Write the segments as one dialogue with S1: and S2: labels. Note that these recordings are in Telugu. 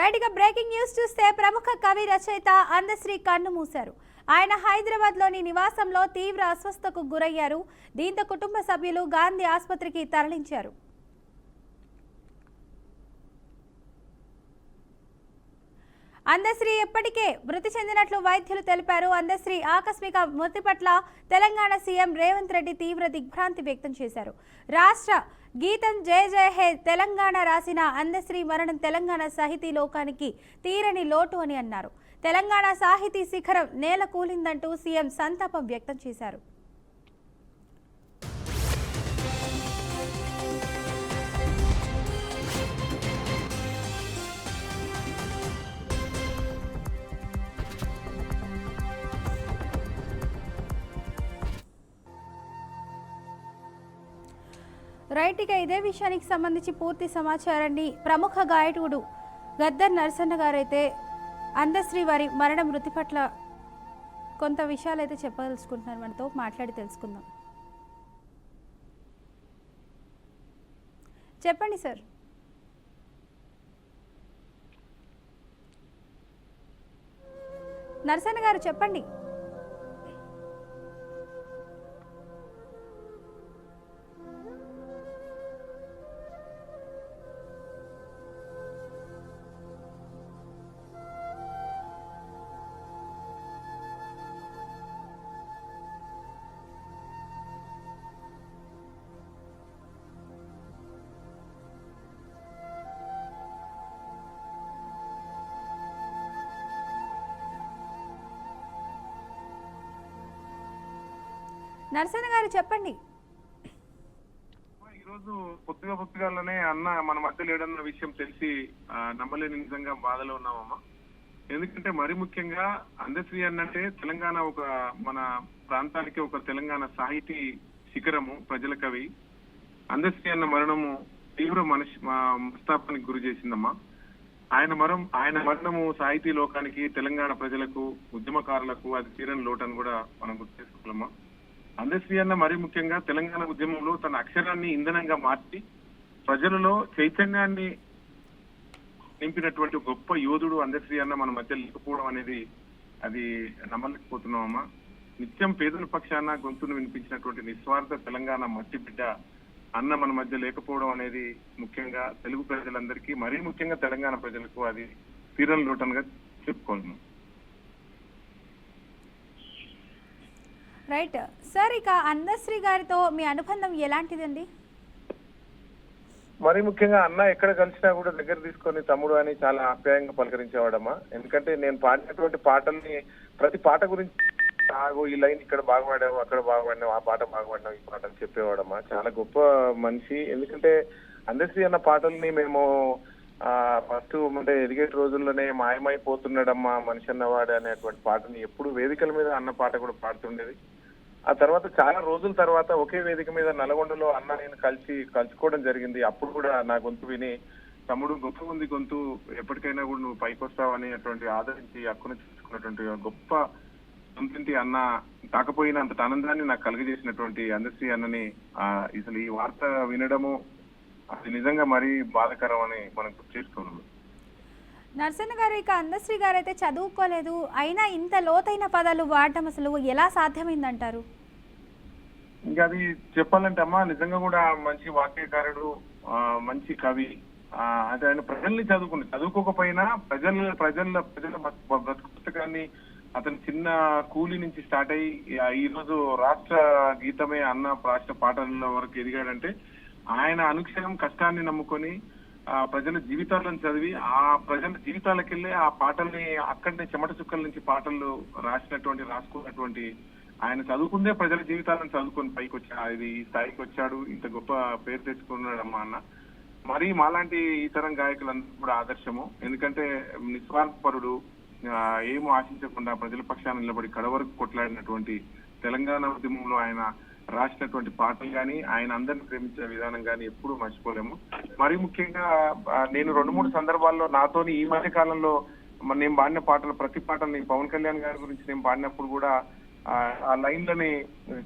S1: రైట్గా బ్రేకింగ్ న్యూస్ చూస్తే ప్రముఖ కవి రచయిత అందశ్రీ కన్ను మూశారు. ఆయన హైదరాబాద్లోని నివాసంలో తీవ్ర అస్వస్థకు గురయ్యారు. దీంతో కుటుంబ సభ్యులు గాంధీ ఆసుపత్రికి తరలించారు. అందశ్రీ ఎప్పటికే మృతి చెందినట్లు వైద్యులు తెలిపారు. అందశ్రీ ఆకస్మిక మృతి పట్ల తెలంగాణ సీఎం రేవంత్ రెడ్డి తీవ్ర దిగ్భ్రాంతి వ్యక్తం చేశారు. రాష్ట్ర గీతం జయ జయ హే తెలంగాణ రాసిన అందశ్రీ మరణం తెలంగాణ సాహితీ లోకానికి తీరని లోటు అని అన్నారు. తెలంగాణ సాహితీ శిఖరం నేల కూలిందంటూ సీఎం సంతాపం వ్యక్తం చేశారు. రైట్ ఇక ఇదే విషయానికి సంబంధించి పూర్తి సమాచారాన్ని ప్రముఖ గాయకుడు గద్దర్ నరసన్న గారైతే అందశ్రీ వారి మరణ మృతి పట్ల కొంత విషయాలు అయితే చెప్పదలుచుకుంటున్నారు. మనతో మాట్లాడి తెలుసుకుందాం. చెప్పండి సార్. నరసన్న గారు చెప్పండి. నరసన్న గారు చెప్పండి.
S2: ఈరోజు పొత్తుగా పొత్తుగాలనే అన్న మన మధ్య లేడన్న విషయం తెలిసి నమ్మలేని నిజంగా బాధలో ఉన్నామమ్మా. ఎందుకంటే మరి ముఖ్యంగా అందశ్రీ అన్నంటే తెలంగాణ ఒక మన ప్రాంతానికి ఒక తెలంగాణ సాహితీ శిఖరము ప్రజల కవి. అందశ్రీ అన్న మరణము తీవ్ర మనసి మా- మనస్తాపానికి గురి చేసిందమ్మా. ఆయన మరం ఆయన మరణము సాహితీ లోకానికి తెలంగాణ ప్రజలకు ఉద్యమకారులకు అది తీరని లోటని కూడా మనం గుర్తు చేసుకోవాలమ్మా అందశ్రీ అన్న మరి ముఖ్యంగా తెలంగాణ ఉద్యమంలో తన అక్షరాన్ని ఇంధనంగా మార్చి ప్రజలలో చైతన్యాన్ని నింపినటువంటి గొప్ప యోధుడు అందశ్రీ అన్న మన మధ్య లేకపోవడం అనేది అది నమ్మలేకపోతున్నామమ్మా. నిత్యం పేదల పక్షాన గొంతును వినిపించినటువంటి నిస్వార్థ తెలంగాణ మట్టి బిడ్డ అన్న మన మధ్య లేకపోవడం అనేది ముఖ్యంగా తెలుగు ప్రజలందరికీ మరీ ముఖ్యంగా తెలంగాణ ప్రజలకు అది తీరని లోటనుగా చెప్పుకోవాలి.
S1: రైట్. సార్ ఇక అందశ్రీ గారితో మీ అనుబంధం ఎలాంటిదండి?
S2: మరి ముఖ్యంగా అన్న ఎక్కడ కలిసినా కూడా దగ్గర తీసుకొని తమ్ముడు అని చాలా ఆప్యాయంగా పలకరించేవాడమ్మా. ఎందుకంటే నేను పాడినటువంటి పాటల్ని ప్రతి పాట గురించి ఆగో ఈ లైన్ ఇక్కడ బాగా పాడావు అక్కడ బాగా పాడినావు ఆ పాట బాగా పాడినావు ఈ పాట అని చెప్పేవాడమ్మా. చాలా గొప్ప మనిషి. ఎందుకంటే అందశ్రీ అన్న పాటల్ని మేము ఆ ఫస్ట్ అంటే ఎదిగేటి రోజుల్లోనే మాయమైపోతున్నాడమ్మా మనిషి అన్నవాడు అనేటువంటి పాటని ఎప్పుడు వేదికల మీద అన్న పాట కూడా పాడుతుండేది. ఆ తర్వాత చాలా రోజుల తర్వాత ఒకే వేదిక మీద నల్గొండలో అన్న నేను కలిసి కలుసుకోవడం జరిగింది. అప్పుడు కూడా నా గొంతు విని తమ్ముడు గొప్ప ఉంది గొంతు. ఎప్పటికైనా కూడా నువ్వు పైకి వస్తావు అనేటువంటి ఆదరించి హక్కును చూసుకున్నటువంటి గొప్ప సొంతింటి అన్న కాకపోయినా అంత ఆనందాన్ని నాకు కలుగజేసినటువంటి అందశ్రీ అన్నని ఆ అసలు ఈ వార్త వినడము అది నిజంగా మరీ బాధకరం అని మనం గుర్తు చేసుకోవాలి
S1: నరసన్న గారు ఇక అందశ్రీ గారు అయితే చదువుకోలేదు. అయినా ఇంత లోతైన పదాలు వాడటం అసలు ఎలా సాధ్యమైందంటారు?
S2: ఇంకా అది చెప్పాలంటే అమ్మా నిజంగా కూడా మంచి వాక్యకారుడు మంచి కవి. అంటే ఆయన ప్రజల్ని చదువుకుని చదువుకోకపోయినా ప్రజల ప్రజల ప్రజల బ్రతుకు పుస్తకాన్ని అతని చిన్న కూలి నుంచి స్టార్ట్ అయ్యి ఈ రోజు రాష్ట్ర గీతమే అన్న రాష్ట్ర పాటల వరకు ఎదిగాడంటే ఆయన అనుక్షణం కష్టాన్ని నమ్ముకొని ప్రజల జీవితాలను చదివి ఆ ప్రజల జీవితాలకెళ్ళి ఆ పాటల్ని అక్కడనే చెమట చుక్కల నుంచి పాటలు రాసినటువంటి రాసుకున్నటువంటి ఆయన చదువుకుందే ప్రజల జీవితాలను చదువుకొని పైకి వచ్చా ఇది ఈ స్థాయికి వచ్చాడు ఇంత గొప్ప పేరు తెచ్చుకున్నాడు అమ్మా అన్న. మరి మాలాంటి ఇతరం గాయకులందరూ కూడా ఆదర్శము. ఎందుకంటే నిస్వార్థపరుడు ఏమో ఆశించకుండా ప్రజల పక్షాన నిలబడి కడవరకు కొట్లాడినటువంటి తెలంగాణ ఉద్యమంలో ఆయన రాసినటువంటి పాటలు కానీ ఆయన అందరిని ప్రేమించిన విధానం కానీ ఎప్పుడూ మర్చిపోలేము. మరి ముఖ్యంగా నేను రెండు మూడు సందర్భాల్లో నాతోని ఈ మధ్య కాలంలో నేను పాడిన పాటలు ప్రతి పాటల్ని పవన్ కళ్యాణ్ గారి గురించి నేను పాడినప్పుడు కూడా ఆ లైన్లని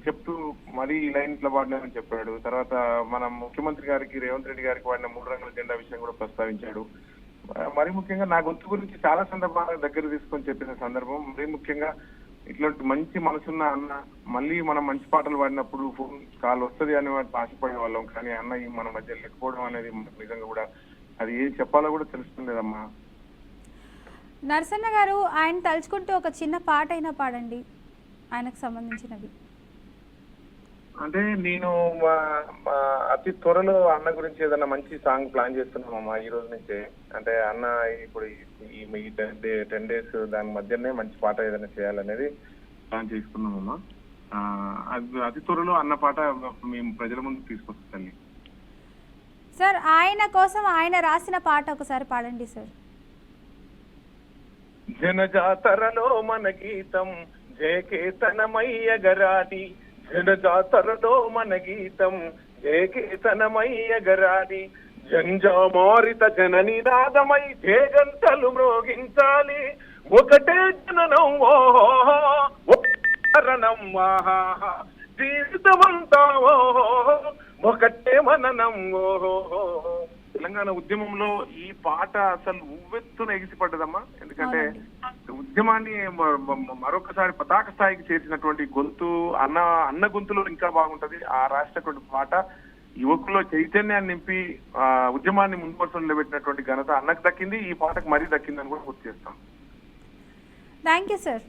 S2: చెప్తూ మరీ ఈ లైన్ ఇట్లా పాడినామని చెప్పాడు. తర్వాత మన ముఖ్యమంత్రి గారికి రేవంత్ రెడ్డి గారికి వాడిన మూడు రంగుల జెండా విషయం కూడా ప్రస్తావించాడు. మరి ముఖ్యంగా నా గొంతు గురించి చాలా సందర్భాల దగ్గర తీసుకొని చెప్పిన సందర్భం మరీ ముఖ్యంగా ఇట్లాంటి మంచి మనసున్న అన్న మళ్ళీ మనం మంచి పాటలు పాడినప్పుడు ఫోన్ కాల్ వస్తుంది అని ఆశపడే వాళ్ళం. కానీ అన్న ఈ మన మధ్య లేకపోవడం అనేది నిజంగా కూడా అది ఏం చెప్పాలో కూడా తెలుస్తుండేదమ్మా
S1: నరసన్న గారు ఆయన తలుచుకుంటూ ఒక చిన్న పాట అయినా పాడండి. ఆయనకు సంబంధించినది.
S2: అంటే నేను మా అతి త్వరలో అన్న గురించి ఏదైనా మంచి సాంగ్ ప్లాన్ చేస్తున్నామమ్మా ఈ రోజు నుంచే. అంటే అన్న ఇప్పుడు ఈ- టెన్ డే టెన్ డేస్ దాని మధ్యనే మంచి పాట ఏదైనా చేయాలనేది ప్లాన్ చేసుకున్నామమ్మా అది అతి త్వరలో అన్న పాట మేము ప్రజల ముందు తీసుకొస్తాం తల్లి.
S1: సార్ ఆయన కోసం ఆయన రాసిన పాట ఒకసారి పాడండి సార్.
S2: జనజాతరలో మన గీతం జయకేతనమయ్య గరాడి జనజాతరలో మన గీతం జయకేతనమయ్య గరాడి జంజామారిత జన నినాదమై జేగంటలు మ్రోగించాలి. ఒకటే జననం ఓహో వాహా జీవితమంతా ఓహో ఒకటే మననం ఓహో. తెలంగాణ ఉద్యమంలో ఈ పాట అసలు ఉవ్వెత్తున ఎగిసిపడ్డదమ్మా. ఎందుకంటే ఉద్యమాన్ని మరొకసారి పతాక స్థాయికి చేర్చినటువంటి గొంతు అన్న అన్న గొంతులో ఇంకా బాగుంటది. ఆ రాసినటువంటి పాట యువకుల్లో చైతన్యాన్ని నింపి ఆ ఉద్యమాన్ని ముందు నిలబెట్టినటువంటి ఘనత అన్నకు దక్కింది. ఈ పాటకు మరీ దక్కిందని కూడా గుర్తు చేస్తాం.
S1: Thank you sir.